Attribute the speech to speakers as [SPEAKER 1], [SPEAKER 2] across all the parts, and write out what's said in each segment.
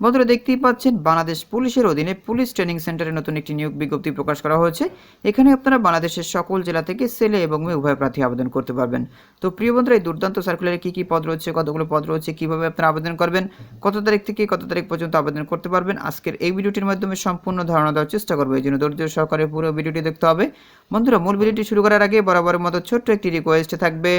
[SPEAKER 1] বন্ধুরা দেখতেই পাচ্ছেন, বাংলাদেশ পুলিশের অধীনে পুলিশ ট্রেনিং সেন্টারে নতুন একটি নিয়োগ বিজ্ঞপ্তি প্রকাশ করা হয়েছে। এখানে আপনারা বাংলাদেশের সকল জেলা থেকে ছেলে এবং মেয়ে উভয় প্রার্থী আবেদন করতে পারবেন। তো প্রিয় বন্ধুরা, এই দুর্দান্ত সার্কুলারে কী কী পদ রয়েছে, কতগুলো পদ রয়েছে, কীভাবে আপনারা আবেদন করবেন, কত তারিখ থেকে কত তারিখ পর্যন্ত আবেদন করতে পারবেন, আজকের এই ভিডিওটির মাধ্যমে সম্পূর্ণ ধারণা দেওয়ার চেষ্টা করব। এই জন্য ধৈর্য সহকারে পুরো ভিডিওটি দেখতে হবে। বন্ধুরা, মূল ভিডিওটি শুরু করার আগে বরাবরের মতো ছোট্ট একটি রিকোয়েস্ট থাকবে।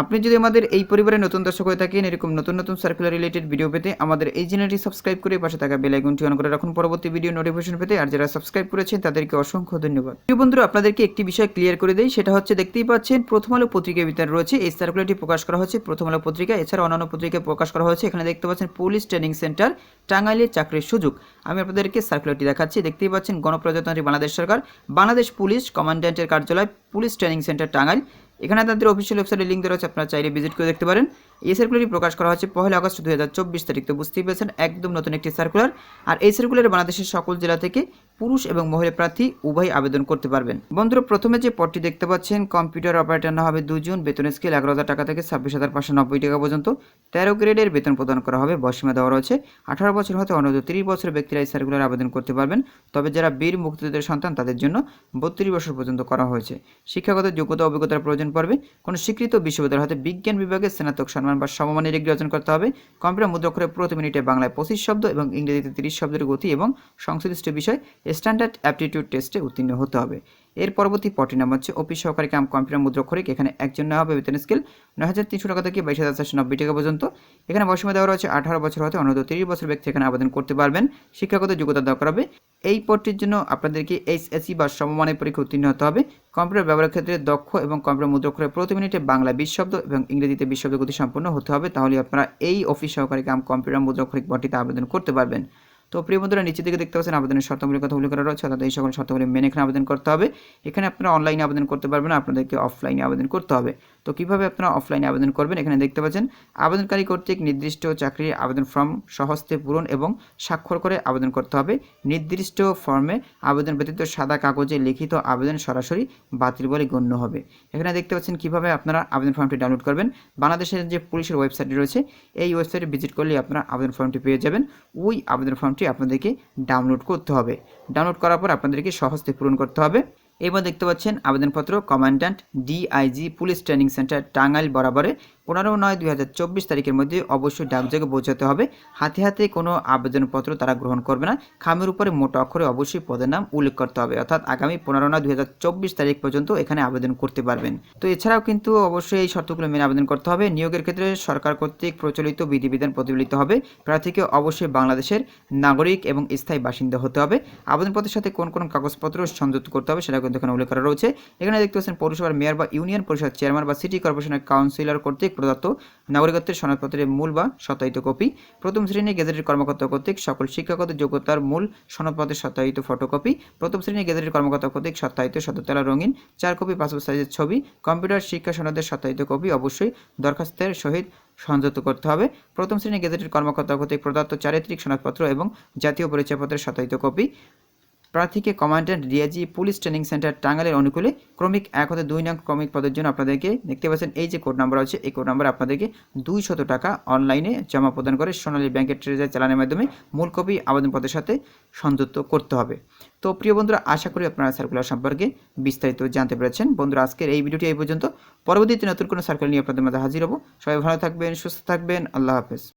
[SPEAKER 1] আপনি যদি আমাদের এই পরিবারে নতুন দর্শক হয়ে থাকেন, এরকম নতুন নতুন সার্কুলার রিলেটেড ভিডিও পেতে আমাদের এই চ্যানেলটি সাবস্ক্রাইব করে পাশে থাকা বেল আইকনটি অন করে রাখুন। পরবর্তী ভিডিও নোটিফিকেশন পেতে আর যারা সাবস্ক্রাইব করেছেন, তাদেরকে অসংখ্য ধন্যবাদ। প্রিয় বন্ধুরা, আপনাদেরকে একটি বিষয় ক্লিয়ার করে দেই, সেটা হচ্ছে দেখতেই পাচ্ছেন, প্রথম আলো পত্রিকার ভিতরে রয়েছে। এই সার্কুলারটি প্রকাশ করা হয়েছে প্রথম আলো পত্রিকা, এছাড়া অন্যান্য পত্রিকায় প্রকাশ করা হয়েছে। এখানে দেখতে পাচ্ছেন পুলিশ ট্রেনিং সেন্টার টাঙ্গাইলে চাকরির সুযোগ। আমি আপনাদেরকে সার্কুলারটি দেখাচ্ছি। দেখতেই পাচ্ছেন, গণপ্রজাতন্ত্রী বাংলাদেশ সরকার, বাংলাদেশ পুলিশ কমান্ড্যান্টের কার্যালয় পুলিশ ট্রেনিং সেন্টার টাঙ্গাইল। এখানে তাদের অফিসিয়াল ওয়েবসাইটের লিঙ্ক দেওয়া আছে আপনারা চাইলে ভিজিট করে দেখতে পারেন। এই সার্কুলারটি প্রকাশ করা হচ্ছে পহেলা আগস্ট দু হাজার চব্বিশ তারিখ। তো বুঝতেই পেরেছেন, একদম নতুন একটি সার্কুলার আর এই সার্কুলারে বাংলাদেশের সকল জেলা থেকে পুরুষ এবং মহিলা প্রার্থী উভয় আবেদন করতে পারবেন। বন্ধুরা, প্রথমে যে পদটি দেখতে পাচ্ছেন কম্পিউটার অপারেটর হবে দুজন বেতন স্কেল এগারো হাজার টাকা থেকে ছাব্বিশ হাজার পাঁচশো নব্বই টাকা পর্যন্ত। তেরো গ্রেডের বেতন প্রদান করা হবে বসীমা দেওয়া রয়েছে। আঠারো বছর হতে অনূর্ধ্ব তিরিশ বছরের ব্যক্তিরা এই সার্কুলার আবেদন করতে পারবেন। তবে যারা বীর মুক্তিযোদ্ধার সন্তান, তাদের জন্য বত্রিশ বছর পর্যন্ত করা হয়েছে। শিক্ষাগত যোগ্যতা, অভিজ্ঞতার প্রয়োজন পড়বে। কোনো স্বীকৃত বিশ্ববিদ্যালয় হতে বিজ্ঞান বিভাগে স্নাতক সম্মান বা সমমানের ডিগ্রি অর্জন করতে হবে। কম্পিউটার মুদ্রাক্ষরে প্রতি মিনিটে বাংলায় পঁচিশ শব্দ এবং ইংরেজিতে তিরিশ শব্দের গতি এবং সংশ্লিষ্ট বিষয় স্ট্যান্ডার্ড অ্যাপটিটিউড টেস্টে উত্তীর্ণ হতে হবে। এর পরবর্তী পটি নাম হচ্ছে অফিস সহকারী কাম কম্পিউটার মুদ্রাক্ষরিক এখানে একজন নেওয়া হবে বেতন স্কেল নয় হাজার তিনশো টাকা থেকে বাইশ হাজার চারশো নব্বই টাকা পর্যন্ত। এখানে বসীমা দেওয়া রয়েছে আঠারো বছর হতে অনূর্ধ্ব তিরিশ বছর ব্যক্তি এখানে আবেদন করতে পারবেন। শিক্ষাগত যোগ্যতা দরকার হবে। এই পদটির জন্য আপনাদেরকে এইচএসসি বা সমমানের পরীক্ষা উত্তীর্ণ হতে হবে। কম্পিউটার ব্যবহারের ক্ষেত্রে দক্ষ এবং কম্পিউটার মুদ্রাক্ষরে প্রতি মিনিটে বাংলা বিশ শব্দ এবং ইংরেজিতে বিশ শব্দ গতি সম্পন্ন হতে হবে। তাহলে আপনারা এই অফিস সহকারী কাম কম্পিউটার মুদ্রাক্ষরিক পদটিতে আবেদন করতে পারবেন। তো প্রিয় বন্ধুরা, নিচের দিকে দেখতে পাচ্ছেন আবেদনের শর্তাবলী কথা উল্লেখ করা রয়েছে। অর্থাৎ এই সকল শর্তাবলী মেনে এখানে আবেদন করতে হবে। এখানে আপনারা অনলাইনে আবেদন করতে পারবেন, আপনাদেরকে অফলাইনে আবেদন করতে হবে। তো কীভাবে আপনারা অফলাইনে আবেদন করবেন? এখানে দেখতে পাচ্ছেন, আবেদনকারী কর্তৃক নির্দিষ্ট চাকরির আবেদন ফর্ম সহস্তে পূরণ এবং স্বাক্ষর করে আবেদন করতে হবে। নির্দিষ্ট ফর্মে আবেদন ব্যতীত সাদা কাগজে লিখিত আবেদন সরাসরি বাতিল বলে গণ্য হবে। এখানে দেখতে পাচ্ছেন কীভাবে আপনারা আবেদন ফর্মটি ডাউনলোড করবেন। বাংলাদেশের যে পুলিশের ওয়েবসাইট রয়েছে, এই ওয়েবসাইটে ভিজিট করলে আপনারা আবেদন ফর্মটি পেয়ে যাবেন। ওই আবেদন ফর্মটি আপনাদেরকে ডাউনলোড করতে হবে। ডাউনলোড করার পর আপনাদেরকে সহজতে পূরণ করতে হবে। এবার দেখতে পাচ্ছেন আবেদনপত্র commandant DIG police training centre Tangail বরাবরে পনেরো নয় দুই হাজার চব্বিশ তারিখের মধ্যে অবশ্যই ডাকযোগে পৌঁছাতে হবে। হাতে হাতে কোনো আবেদনপত্র তারা গ্রহণ করবে না। খামের উপরে মোটা অক্ষরে অবশ্যই পদের নাম উল্লেখ করতে হবে। অর্থাৎ আগামী পনেরো নয় দুই হাজার চব্বিশ তারিখ পর্যন্ত এখানে আবেদন করতে পারবেন। তো এছাড়াও কিন্তু অবশ্যই এই শর্তগুলো মেনে আবেদন করতে হবে। নিয়োগের ক্ষেত্রে সরকার কর্তৃক প্রচলিত বিধিবিধান প্রতিফলিত হবে। প্রার্থীকে অবশ্যই বাংলাদেশের নাগরিক এবং স্থায়ী বাসিন্দা হতে হবে। আবেদনপত্রের সাথে কোন কোন কাগজপত্র সংযুক্ত করতে হবে সেটা কিন্তু এখানে উল্লেখ করা রয়েছে। এখানে দেখতে পাচ্ছেন পৌরসভার মেয়র বা ইউনিয়ন পরিষদ চেয়ারম্যান বা সিটি কর্পোরেশনের কাউন্সিলর কর্তৃক প্রদত্ত নাগরিকত্বের সনদপত্রের মূল বা সত্যায়িত কপি। প্রথম শ্রেণি গেজেটের কর্মকর্তা কর্তৃক সকল শিক্ষাগত যোগ্যতার মূল সনদপত্রের সত্যায়িত ফটোকপি। প্রথম শ্রেণি গেজেটের কর্মকর্তা কর্তৃক সত্যায়িত সততলা রঙিন চার কপি পাসপোর্ট সাইজের ছবি, কম্পিউটার শিক্ষা সনদের সত্যায়িত কপি অবশ্যই দরখাস্তের সহিত সংযুক্ত করতে হবে। প্রথম শ্রেণি গেজেটের কর্মকর্তা কর্তৃক প্রদত্ত চারিত্রিক সনদপত্র এবং জাতীয় পরিচয়পত্রের সত্যায়িত কপি। প্রার্থীকে commandant DIG police training centre টাঙ্গালের অনুকূলে ক্রমিক এক হতে দুই নং ক্রমিক পদের জন্য আপনাদেরকে দেখতে পাচ্ছেন, এই যে কোড নাম্বার আছে, এই কোড নাম্বার আপনাদেরকে দুই শত টাকা অনলাইনে জমা প্রদান করে সোনালী ব্যাংকের ট্রেজার চালানের মাধ্যমে মূল কপি আবেদনপত্রের সাথে সংযুক্ত করতে হবে। তো প্রিয় বন্ধুরা, আশা করি আপনারা সার্কুলার সম্পর্কে বিস্তারিত জানতে পেরেছেন। বন্ধুরা, আজকের এই ভিডিওটি এই পর্যন্ত। পরবর্তীতে নতুন কোনো সার্কুলার নিয়ে আপনাদের মধ্যে হাজির হব। সবাই ভালো থাকবেন, সুস্থ থাকবেন। আল্লাহ হাফেজ।